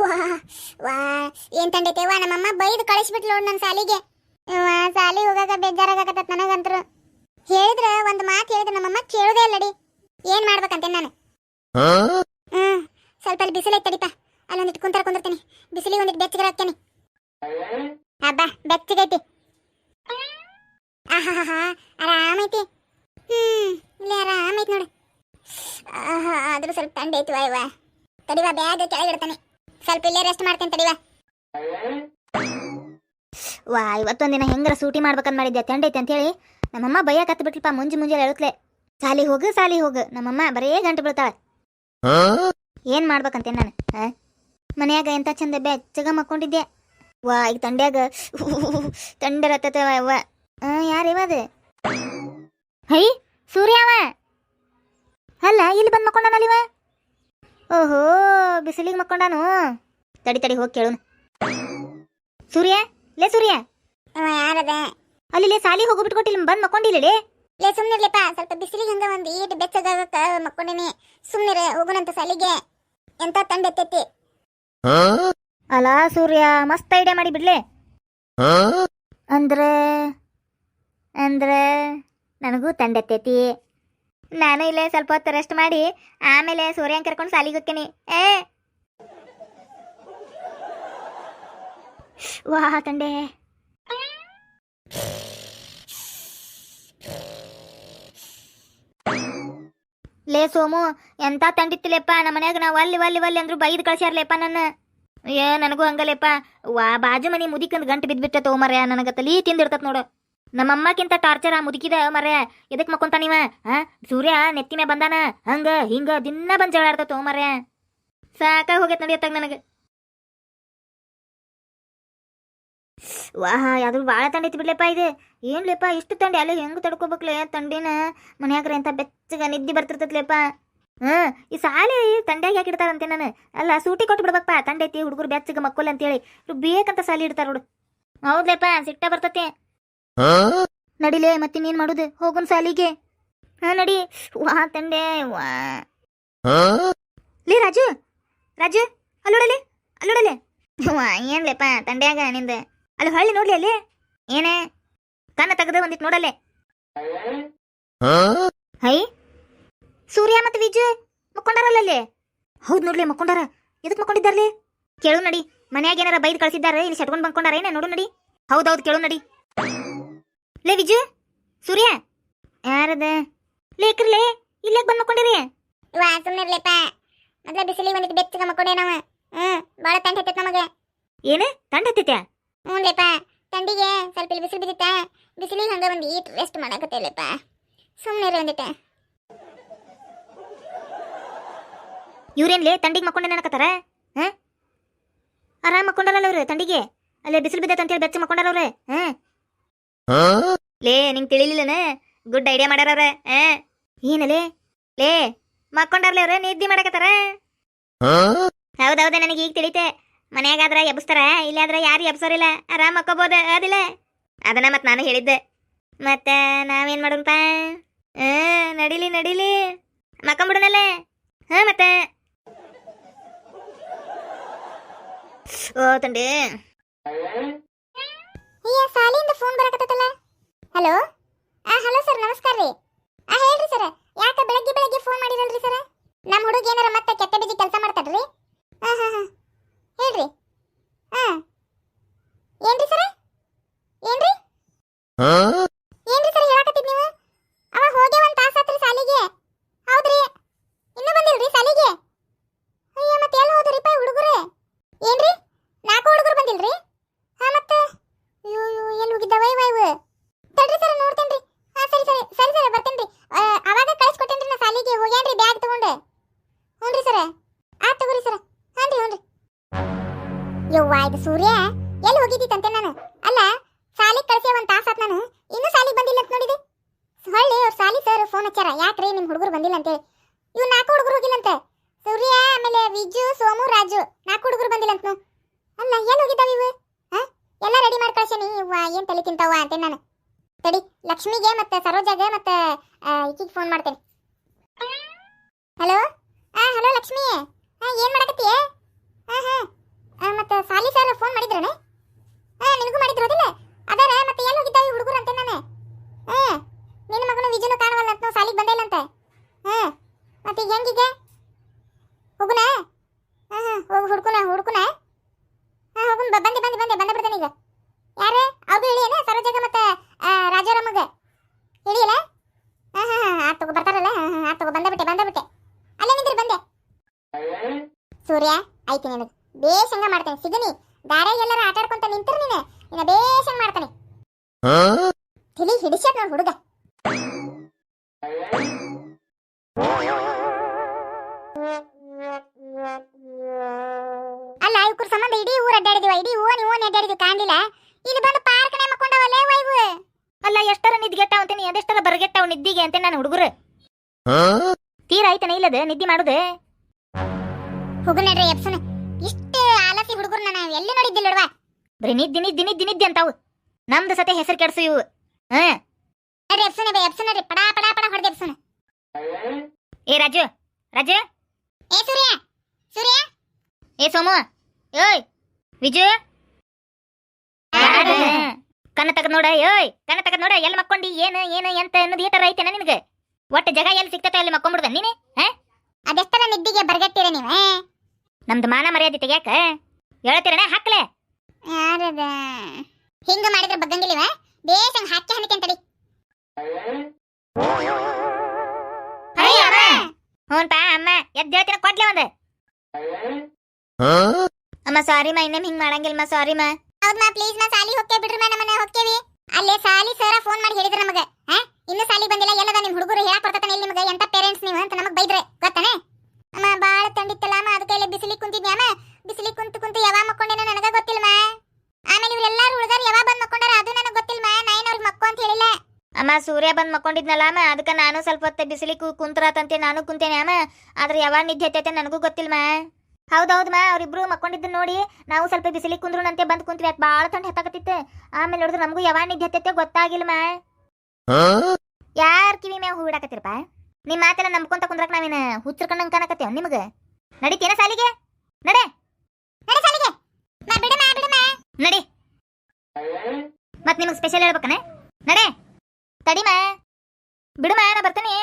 ವಾ ವಾ ಏನ್ ತಂಡೈತೆ ವಾ ನಮ್ಮಮ್ಮ ಬೈದು ಕಳಿಸ್ಬಿಟ್ಲು ನೋಡ್ ನನ್ನ ಸಾಲಿಗೆ. ವಾ ಸಾಲಿ ಹೋಗಾಕ ಬೇಜಾರಾಗಕತ್ತ ನನಗಂತರು. ಹೇಳಿದ್ರ ಒಂದ್ ಮಾತು ಹೇಳಿದ್ರೆ ನಮ್ಮಮ್ಮ ಕೇಳೋದೇ ಇಲ್ಲಡಿ. ಏನ್ ಮಾಡ್ಬೇಕಂತೆ ನಾನು? ಹ್ಮ್ ಸ್ವಲ್ಪ ಅಲ್ಲಿ ಬಿಸಿಲು ಐತಡಿಪ ಅಲ್ಲೊಂದಿಟ್ಟು ಕುಂತಾರ ಕುಂದಿರ್ತೀನಿ. ಬಿಸಿಲಿಗೆ ಒಂದಿಟ್ಟು ಬೆಚ್ಚಗೆ ಹಾಕ್ತೇನೆ. ಅಬ್ಬ ಬೆಚ್ಚಗೈತಿ ಆಹಾಹಾ ಆರಾಮೈತಿ ಹ್ಮ್ ಇಲ್ಲಿ ಆರಾಮೈತಿ ನೋಡು. ಆಹಾ ಆದ್ರೂ ಸ್ವಲ್ಪ ತಂಡ ಐತಿ ವಾ ತಡಿವಾ ಬ್ಯಾಗ್ ಕೆಳಗಿಡ್ತಾನೆ. ಸ್ವಲ್ಪ ಇಲ್ಲೇ ರೆಸ್ಟ್ ಮಾಡ್ತೇನೆ ತಡಿವಾ ವಾ. ಇವತ್ತೊಂದಿನ ಹೆಂಗರ ಸೂಟಿ ಮಾಡ್ಬೇಕಂತ ಮಾಡಿದ್ದೆ ತಂಡೈತೆ ಅಂತೇಳಿ. ನಮ್ಮಮ್ಮ ಬೈಯಕ್ ಹತ್ತು ಬಿಟ್ಲಪ್ಪ ಮುಂಜಿ ಮುಂಜಾನೆ ಹೇಳುತ್ತಲೆ ಸಾಲಿ ಹೋಗು ಸಾಲಿ ಹೋಗು. ನಮ್ಮಮ್ಮ ಬರೇ ಗಂಟು ಬೀಳ್ತಾಳೆ. ಏನ್ ಮಾಡ್ಬೇಕಂತೆ ನಾನು, ಆ? ಮನ್ಯಾಗ ಎಂತ ಚಂದ ಬೆಚ್ಚಗ ಮಕ್ಕೊಂಡಿದ್ದೆ ವಾ, ಈಗ ತಂಡ್ಯಾಗ ತಂಡರತ್ತ ವಾ ಯಾರು ಅದು? ಹೈ ಸೂರ್ಯವ ಅಲ್ಲ, ಇಲ್ಲಿ ಬಂದು ಮಕ್ಕೊಂಡಾನಲ್ಲ ಇವ? ಓಹೋ ಬಿಸಿಲಿಗೆ ಮಕ್ಕೊಂಡಾನು. ತಡಿ ತಡಿ ಹೋಗಿ ಕೇಳೋಣ ಸೂರ್ಯ ಲೇ ಸೂರ್ಯ. ಯಾರದ? ಅಲ್ಲಿ ಲೇ ಸಾಲಿ ಹೋಗಿ ಬಿಟ್ಕೊಟ್ಟಿಲ್ಲ ಬಂದ್ ಮಕ್ಕೊಂಡಿಲ್ಲ ಲೇ. ಸುಮ್ಮನಿರ್ಲಿಪ್ಪ ಸ್ವಲ್ಪ ಬಿಸಿಲಿಗೆ ಹಂಗ ಒಂದು ಈಟ್ ಬೆಚ್ಚಗಾಗಕ್ಕ ಮಕ್ಕೊಂಡಿನಿ. ಸುಮ್ನಿರ ಹೋಗುಣಂತ ಸಾಲಿಗೆ. ಎಂತ ತಂಡ ಎತ್ತೈತಿ? ಅಲ್ಲ ಸೂರ್ಯ ಮಸ್ತ್ ಐಡಿಯಾ ಮಾಡಿ ಬಿಡ್ಲೆ. ಅಂದ್ರೆ ಅಂದ್ರೆ ನನಗೂ ತಂಡೆತ್ತೈತಿ ನಾನು ಇಲ್ಲೇ ಸ್ವಲ್ಪ ಹೊತ್ತು ರೆಸ್ಟ್ ಮಾಡಿ, ಆಮೇಲೆ ಸೂರ್ಯನ್ ಕರ್ಕೊಂಡು ಸಾಲಿಗೆ ಹೋಗ್ತೀನಿ. ಏ! ವಾ ತಂಡೆ ಲೇ ಸೋಮು, ಎಂತ ತಂಡಿತ್ತಿಲೆಪ್ಪ ನಮ್ಮ ಮನ್ಯಾಗ ನಾವು ಅಲ್ಲಿ ಅಲ್ಲಿ ಅಲ್ಲಿ ಅಂದ್ರು ಬೈದ್ ಕಳ್ಸ್ಯಾರ್ಲೆಪ್ಪ ನನ್ನ. ಏ, ನನಗೂ ಹಂಗಲೆಪ್ಪ ವಾ, ಬಾಜು ಮನಿ ಮುದಿಕಂದ್ ಗಂಟು ಬಿದ್ಬಿಟ್ಟ ತಗೋ ಮರ್ಯ ನನಗ ತಲಿ ತಿಂದಿರ್ತತ್ ನೋಡು. ನಮ್ಮಮ್ಮಕ್ಕಿಂತ ಟಾರ್ಚರ್ ಆ ಮುದುಕಿದ ಮರ್ಯ ಎದಕ್ ಮಕ್ಕೊಂತಾನಿವ ಆ? ಸೂರ್ಯ ನೆತ್ತಿ ಬಂದಾನ? ಹಂಗ, ಹಿಂಗ ದಿನ ಬಂದ್ ಜಗಳ ಮರೆ ಮರ್ಯ ಸಾಕಾಗ ಹೋಗೈತ್ ನಡಿಯತ್ತಾಗ ನನಗೆ. ವಾಹ ಯಾವ್ದು ಭಾಳ ತಂಡೈತಿ ಬಿಡ್ಲೆಪ್ಪ ಇದು. ಏನ್ಲೆಪ್ಪ ಇಷ್ಟು ತಂಡಿ? ಅಲ್ಲಿ ಹೆಂಗ್ ತಡ್ಕೋಬೇಕ್ಲೆ ತಂಡಿನ? ಮನ್ಯಾಗ್ರೆ ಅಂತ ಬೆಚ್ಚಗ ನಿದ್ದೆ ಬರ್ತಿರ್ತೈತ್ಲೆಪ್ಪ. ಹ್ಞೂ ಈ ಸಾಲೆ ತಂಡ್ಯಾಗ ಯಾಕೆ ಇಡ್ತಾರಂತೆ ನಾನು? ಅಲ್ಲ, ಸೂಟಿ ಕೊಟ್ಟು ಬಿಡ್ಬೇಕಪ್ಪ ತಂಡೈತಿ ಹುಡುಗರು ಬೆಚ್ಚಗೆ ಮಕ್ಕಳು ಅಂತೇಳಿ. ಇವ್ರು ಬೇಕಂತ ಸಾಲಿ ಇಡ್ತಾರ ನೋಡು. ಹೌದ್ಲೆಪ್ಪ, ಸಿಟ್ಟ ಬರ್ತತೆ. ನಡಿಲೇ ಮತ್ತಿನ್ನೇನ್ ಮಾಡುದು? ಹೋಗುನ್ ಸಾಲಿಗೆ. ಹಾ ನಡಿ. ವಾ ತಂಡೆ ವಾ. ಲೇ ರಾಜು. ರಾಜು ಅಲ್ಲೋಡಲೆ ಅಲ್ಲೋಡಲೆ. ವಾ ಏನ್ಲೆಪ್ಪ ತಂಡ್ಯಾಗ ನಿಂದ. ಅಲ್ಲಿ ಹೊಳ್ಳಿ ನೋಡ್ಲಿ ಅಲ್ಲಿ ಏನೇ? ಕಣ್ಣ ತೆಗೆದು ಒಂದಿಟ್ಟು ನೋಡಲೆ. ಹೈ? ಸೂರ್ಯ ಮತ್ತೆ ವಿಜು ಮಕ್ಕೊಂಡಾರಲ್ಲಲ್ಲಿ ಹೌದು ನೋಡ್ಲಿ ಮಕ್ಕೊಂಡಾರ. ಎದಕ್ ಮಕ್ಕೊಂಡಿದ್ದಾರ್ಲಿ ಕೇಳು ನಡಿ. ಮನ್ಯಾಗ ಏನಾರ ಬೈದ್ ಕಳ್ಸಿದ್ದಾರೆ ಇಲ್ಲಿ ಸೆಟ್ಕೊಂಡ್ ಬಂದ್ಕೊಂಡಾರ ಏನ? ನೋಡು ನಡಿ. ಹೌದೌದು ಕೇಳು ನಡಿ. ಲೇ ವಿಜು ಸೂರ್ಯ ಯಾರದ ಲೇಕ್ರಲೇ ಇಲ್ಲೇ ಬಂದ್ ಮಕ್ಕೊಂಡಿರಿ ವಾ ಸುಮ್ಮನಿರ್ಲಿಪ್ಪ ಮೊದ್ಲ ಬಿಸಿಲಿಗೆ ಒಂದಿಟ್ಟು ಬೆಚ್ಚಗ ಮಕ್ಕೊಂಡೆ ನಾವು ಹ್ಮ್ ಭಾಳ ತಂಡ ಹತ್ತೈತೆ ನಮಗೆ ಏನು ತಂಡ ಹತ್ತೈತ್ಯಾ ಹ್ಞೂ ಲೇಪ ತಂಡಿಗೆ ಸ್ವಲ್ಪ ಇಲ್ಲಿ ಬಿಸಿಲು ಬಿದ್ದಿತ್ತ ಬಿಸಿಲಿಗೆ ಹಂಗ ಒಂದು ಈಟ್ ರೆಸ್ಟ್ ಮಾಡಕತ್ತೇಲೆಪ್ಪ ಸುಮ್ಮನೆ ಒಂದಿಟ್ಟ ಇವ್ರೇನ್ಲೇ ತಂಡಿಗೆ ಮಕ್ಕೊಂಡೆ ನನಕತ್ತಾರ ಹಾಂ ಆರಾಮ್ ಮಕ್ಕೊಂಡಾರಲ್ಲ ಅವ್ರು ತಂಡಿಗೆ ಅಲ್ಲೇ ಬಿಸಿಲು ಬಿದ್ದೈತೆ ಅಂತೇಳಿ ಬೆಚ್ಚ ಮಕ್ಕೊಂಡಾರ ಅವ್ರೆ ಹಾಂ ಲೇ ನಿಂಗೆ ತಿಳಿಲಿಲ್ಲನ? ಗುಡ್ ಐಡಿಯಾ ಮಾಡ್ಯಾರ ಅವ್ರ ಆ ಏನಲೇ ಲೇ ಮಕ್ಕೊಂಡಾರ್ಲೆ ಅವ್ರ ನಿದ್ದೆ ಮಾಡಕತ್ತಾರ? ಹೌದೌದ ನನಗೆ ಈಗ ತಿಳಿತೆ. ಮನ್ಯಾಗಾದ್ರ ಎಬ್ಸ್ತಾರ ಇಲ್ಲಾದ್ರ ಯಾರು ಎಬ್ಸೋರಿಲ್ಲ. ಆರಾಮ್ ಮಕ್ಕೋಬೋದ ಅದಿಲ್ಲ. ಅದನ್ನ ಮತ್ ನಾನು ಹೇಳಿದ್ದೆ. ಮತ್ತ ನಾವೇನ್ ಮಾಡೋಣಪ್ಪ? ಆ ನಡಿಲಿ ನಡಿಲಿ. ಮಕ್ಕೊಂಬಿಡನಲ್ಲ ಹಾ ಮತ್ತೆ? ಓ ತಂಡಿ ಫೋನ್ ಬರಕತ್ತಲ್ಲ ಹಲೋ ಆ ಹಲೋ ಸರ್ ನಮಸ್ಕಾರ ರೀ. ಆ, ಹೇಳ್ರಿ ಸರ್ ಯಾಕೆ ಬೆಳಗ್ಗೆ ಬೆಳಗ್ಗೆ ಫೋನ್ ಮಾಡಿರಲ್ರಿ ಸರ್ ನಮ್ಮ ಹುಡುಗ ಏನಾರ ಮತ್ತೆ ಕೆಟ್ಟ ಬಿಜಿ ಕೆಲಸ ಮಾಡ್ತಾರ್ರಿ? ಹಾಂ ಹಾ, ಹಾಂ. ಹೇಳ್ರಿ. ಹಾಂ ಏನ್ರಿ ಸರ್ ಏನ್ರಿ? ಸಮಾಚಾರ ಯಾಕ್ರಿ ನಿಮ್ಮ ಹುಡುಗರು ಬಂದಿಲ್ಲ ಅಂತೇಳಿ? ಇವ್ ನಾಲ್ಕು ಹುಡುಗರು ಹೋಗಿಲ್ಲಂತೆ ಸೂರ್ಯ, ಆಮೇಲೆ ವಿಜು, ಸೋಮು, ರಾಜು, ನಾಲ್ಕು ಹುಡುಗರು ಬಂದಿಲ್ಲ ಅಂತ ಅಲ್ಲ ಏನ್ ಹೋಗಿದ್ದಾವ ಇವು? ಎಲ್ಲ ರೆಡಿ ಮಾಡಿ ಕಳ್ಸೇನಿ. ಇವ ಏನು ತಲೆ ತಿಂತಾವ ಅಂತ ನಾನು. ತಡಿ, ಲಕ್ಷ್ಮಿಗೆ ಮತ್ತೆ ಸರೋಜಾಗೆ ಮತ್ತೆ ಈಕಿಗೆ ಫೋನ್ ಮಾಡ್ತೇನೆ. ಹಲೋ? ಹಾ ಹಲೋ ಲಕ್ಷ್ಮಿ. ಹಾ ಏನ್ ಮಾಡಕತ್ತೀಯ? ಹಾ. ಹಾ ಮತ್ತೆ ಸಾಲಿ ಸರ್ ಫೋನ್ ಮಾಡಿದ್ರಣ ಹಾ ನಿನಗೂ ಮಾಡಿದ್ರೋದಿಲ್ಲ? ಅದಾರ ಸೂರ್ಯ ಆಯ್ತು ನಿನಗೆ. ಬೇಷಂಗ ಮಾಡ್ತೇನೆ. ಸಿಗನಿ. ದಾರ ಎಲ್ಲರ ಆಟಾಡ್ಕೊಂತ ನಿಂತಿರ್ ನೀನು. ನಿನ್ನ ಬೇಷಂಗ ಮಾಡ್ತಾನೆ. ತಿಳಿ ಹಿಡಿಸ್ಯಾರ ನೋಡ್ ಹುಡುಗ. ಅಲ್ಲ ಇವ್ರ ಸಂಬಂಧ ಇಡೀ ಊರ ಅಡ್ಡಾಡಿದಿವ. ಇಡೀ ನೀ ಓಣಿ ಅಡ್ಡಾಡಿದ್ವಿ ಕಾಣಲಿಲ್ಲ. ಇಲ್ಲಿ ಬಂದು ಪಾರ್ಕ್ನೆ ಮಕ್ಕೊಂಡವಲ್ಲೇ ವೈವು. ಅಲ್ಲ ಎಷ್ಟರ ನಿದ್ಗೆಟ್ಟಾವ ಅಂತೀನಿ. ಅದೆಷ್ಟರ ಬರಗೆಟ್ಟಾವ ನಿದ್ದಿಗೆ ಅಂತ ನಾನು ಹುಡುಗರು. ತೀರ ಆಯ್ತಾನೆ ಇಲ್ಲದ? ನಿದ್ದಿ ಮಾಡುದು? ಹೋಗು ನಡ್ರಿ ಎಪ್ಸನ ಇಷ್ಟ ಆಲಸಿ ಹುಡುಗರು ನಾನು ಎಲ್ಲಿ ನೋಡಿದ್ದಿಲ್ಲ ನೋಡ್ವಾ? ಬರೀ ನಿದ್ದಿ ನಿದ್ದಿ ನಿದ್ದಿ ನಿದ್ದಿ ಅಂತಾವು. ನಮ್ದು ಸತೆ ಹೆಸರು ಕೆಡ್ಸು ಇವು. ಹಾ. ನಡ್ರಿ ಎಪ್ಸನ ಬೇ ಎಪ್ಸನ ರೀ ಪಡಾ ಪಡಾ ಪಡಾ ಹೊಡೆದ ಎಪ್ಸನ ಏ ರಾಜು ರಾಜು. ಏ ಸೂರ್ಯ ಸೂರ್ಯ. ಏ ಸೋಮು. ಏಯ್ ವಿಜು. ಕಣ್ಣ ತಗದ್ ನೋಡ ಏಯ್ ಕಣ್ಣ ತಗದ್ ನೋಡ. ಎಲ್ಲಿ ಮಕ್ಕೊಂಡಿ ಏನು ಏನು ಎಂತ ಅನ್ನೋದು ಏಟರ ಐತೆನ ನಿನಗೆ? ಒಟ್ಟು ಜಾಗ ಎಲ್ಲಿ ಸಿಗ್ತೈತೆ ಅಲ್ಲಿ ಮಕ್ಕೊಂಬಿಡ್ದ ನೀನೆ ಹಾ? ಅದೆಷ್ಟರ ನಿದ್ದಿಗೆ ಬರ್ಗಟ್ಟಿರ ನೀವು? ನಮ್ದು ಮಾನ ಮರ್ಯಾದೆ ತೆಗ್ಯಾಕ? ಹೇಳ್ತೀರಣ ಹಾಕ್ಲೆ. ಯಾರದ? ಹಿಂಗ ಮಾಡಿದ್ರೆ ಬಗ್ಗಂಗಿಲ್ವ ಬೇಸ್ ಹಂಗ ಹಾಕಿ ಹನಿತೇನ್ ತಡಿ ಅಯ್ಯ ಅಮ್ಮ. ಹ್ಞೂನ್ಪಾ ಅಮ್ಮ ಎದ್ದು ಹೇಳ್ತೀರ ಕೊಡ್ಲೆ ಒಂದು. ಅಮ್ಮ ಸಾರಿ ಮಾ ಇನ್ನೇಮ್ ಹಿಂಗ್ ಮಾಡಂಗಿಲ್ಲ ಮಾ ಸಾರಿ ಮಾ. ಹೌದ್ ಮಾ ಪ್ಲೀಸ್ ಮಾ ಸಾಲಿ ಹೋಗ್ತೇವೆ ಬಿಡ್ರಿ ಮಾ ನಮ್ಮನ್ನ ಹೋಗ್ತೇವಿ ಅಲ್ಲೇ ಸಾಲಿ ಸರ ಫೋನ್ ಮಾಡಿ ಹೇಳಿದ್ರ ನಮಗೆ. ಹಾ? ಇನ್ನು ಸಾಲಿ ಬಂದಿಲ್ಲ ಎಲ್ಲದ ನಿಮ್ಮ ಹುಡುಗರು ಹೇಳಕ್ ಬರ್ತಾನೆ ಇಲ್ಲಿ ನಿಮಗೆ ಎಂತ ಪೇರೆಂಟ್ಸ್ ನೀವು ಅಂತ ನಮಗ್ ಬೈದ್ರೆ. ಗೊತ್ತಾನೆ? ಅಮ್ಮ ಬಾಳ ತಂಡಿತ್ತಲ್ಲ ಅಮ್ಮ ಅದಕ್ಕೆ ಬಿಸಿಲಿ ಕುಂತಿದ್ನಿ ಅಮ್ಮ. ಬಿಸಿಲಿ ಕುಂತು ಕುಂತು ಯಾವಾಗ ಮಕ್ಕೊಂಡೇನೋ ನನಗ ಗೊತ್ತಿಲ್ಲ ಮಾ ಆಮೇಲೆ ಇವ್ರೆಲ್ಲಾರು ಹುಡುಗರು ಯಾವಾಗ ಬಂದ್ ಮಕ್ಕೊಂಡಾರ ಅದು ನನಗೆ ಗೊತ್ತಿಲ್ಲ ಮಾ ನಾ ಏನ್ ಅವ್ರಿಗೆ ಮಕ್ಕೋ ಅಂತ ಹೇಳಿಲ್ಲ. ಅಮ್ಮ ಸೂರ್ಯ ಬಂದ್ ಮಕ್ಕೊಂಡಿದ್ನಲ್ಲ ಅಮ್ಮ ಅದಕ್ಕೆ ನಾನು ಸ್ವಲ್ಪ ಹೊತ್ತು ಬಿಸಿಲಿ ಕುಂತ್ರಾತಂತೆ ನಾನು ಕುಂತೇನೆ ಅಮ್ಮ. ಆದ್ರೆ ಯಾವಾಗ ನಿದ್ದೆ ಹತ್ತೈತೆ ನನಗೂ ಗೊತ್ತಿಲ್ಲ ಮಾ ಹೌದೌದು ಮಾ ಅವ್ರಿಬ್ರು ಮಕ್ಕೊಂಡಿದ್ದು ನೋಡಿ ನಾವು ಸ್ವಲ್ಪ ಬಿಸಿಲಿ ಕುಂದ್ರು ನಂತೆ ಬಂದ್ ಕುಂತ್ವಿ ಅದು ಬಾಳ ತಂಡ ಹತ್ತಾಕತ್ತಿತ್ತು. ಆಮೇಲೆ ನೋಡಿದ್ರೆ ನಮಗೂ ಯಾವಾಗ ನಿದ್ದೆ ಹತ್ತೈತೆ ಗೊತ್ತಾಗಿಲ್ಲ ಮಾ ಯಾರ್ ಕಿವಿ ಮ್ಯಾಗ ಹೂ ನಿಮ್ಮ ಮಾತೆಲ್ಲ ನಂಬ್ಕೊಂತ ಕುಂದ್ರಕ್ ನಾವೇನ ಹುಚ್ಚರ್ಕಂಡಂಗ್ ಕಾಣಕತ್ತೇವ ನಿಮಗೆ? ನಡೀತೇನ ಸಾಲಿಗೆ? ನಡೆ! ನಡಿ ಸಾಲಿಗೆ! ಮಾ ಬಿಡು ಮಾ ಮಾ ನಡಿ. ಮತ್ ನಿಮಗೆ ಸ್ಪೆಷಲ್ ಹೇಳ್ಬೇಕನೆ? ನಡೆ! ಕಡಿಮ್ಯಾ ಬಿಡು ಮಾ ನಾ ಬರ್ತೀನಿ.